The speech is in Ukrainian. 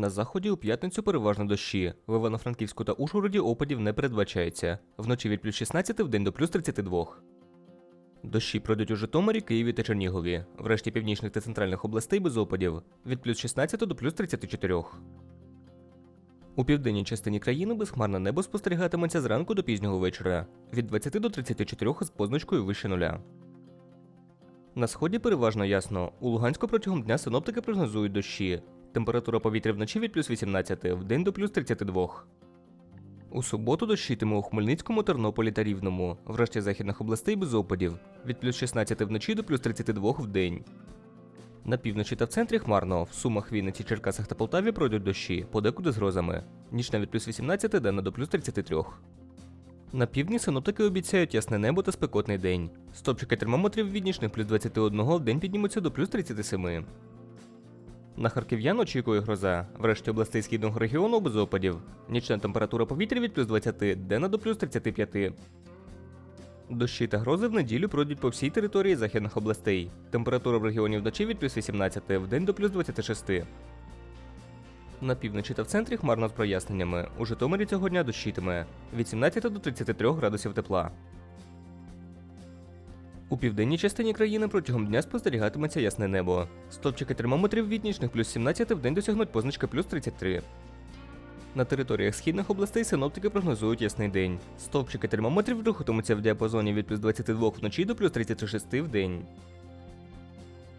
На заході у п'ятницю переважно дощі. В Івано-Франківську та Ужгороді опадів не передбачається. Вночі від плюс 16 в день до плюс 32. Дощі пройдуть у Житомирі, Києві та Чернігові. Врешті північних та центральних областей без опадів від плюс 16 до плюс 34. У південній частині країни безхмарне небо спостерігатиметься зранку до пізнього вечора від 20 до 34 з позначкою вище нуля. На сході переважно ясно. У Луганську протягом дня синоптики прогнозують дощі. Температура повітря вночі від плюс 18, в день до плюс 32. У суботу дощитиме у Хмельницькому, Тернополі та Рівному. Врешті західних областей без опадів. Від плюс 16 вночі до плюс 32 в день. На півночі та в центрі хмарно. В Сумах, Вінниці, Черкасах та Полтаві пройдуть дощі, подекуди з грозами. Нічна від плюс 18, денна до плюс 33. На півдні синоптики обіцяють ясне небо та спекотний день. Стопчики термометрів від нічних плюс 21 в день піднімуться до плюс 37. На харків'ян очікує гроза. Врешті областей східного регіону без опадів. Нічна температура повітря від плюс 20, денна до плюс 35. Дощі та грози в неділю пройдуть по всій території західних областей. Температура в регіоні вночі від плюс 18, в день до плюс 26. На півночі та в центрі хмарно з проясненнями. У Житомирі цього дня дощитиме від 17 до 33 градусів тепла. У південній частині країни протягом дня спостерігатиметься ясне небо. Стопчики термометрів від нічних плюс 17 в день досягнуть позначки плюс 33. На територіях східних областей синоптики прогнозують ясний день. Стовпчики термометрів рухатимуться в діапазоні від плюс 22 вночі до плюс 36 в день.